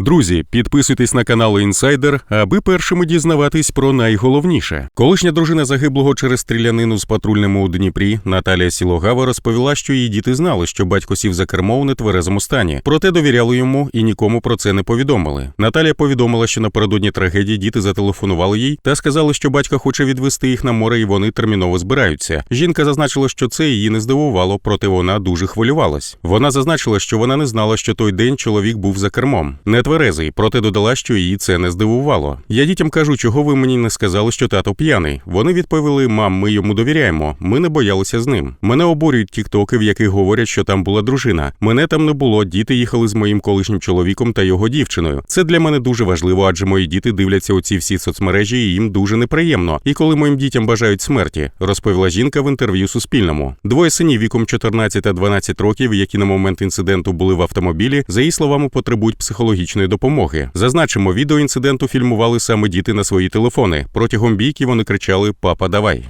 Друзі, підписуйтесь на канал Інсайдер, аби першими дізнаватись про найголовніше. Колишня дружина загиблого через стрілянину з патрульними у Дніпрі Наталія Сілогава розповіла, що її діти знали, що батько сів за кермо у нетверезому стані, проте довіряли йому і нікому про це не повідомили. Наталія повідомила, що напередодні трагедії діти зателефонували їй та сказали, що батько хоче відвести їх на море, і вони терміново збираються. Жінка зазначила, що це її не здивувало, проте вона дуже хвилювалась. Вона зазначила, що вона не знала, що той день чоловік був за кермом. Нетверезий, проте додала, що її це не здивувало. Я дітям кажу, чого ви мені не сказали, що тато п'яний. Вони відповіли: мам, ми йому довіряємо. Ми не боялися з ним. Мене обурюють тіктоки, в яких говорять, що там була дружина. Мене там не було. Діти їхали з моїм колишнім чоловіком та його дівчиною. Це для мене дуже важливо, адже мої діти дивляться оці всі соцмережі, і їм дуже неприємно. І коли моїм дітям бажають смерті, розповіла жінка в інтерв'ю Суспільному. Двоє синів віком 14 та 12 років, які на момент інциденту були в автомобілі, за її словами, потребують психологічної допомоги. Зазначимо, відео інциденту фільмували саме діти на свої телефони. Протягом бійки вони кричали Папа, давай.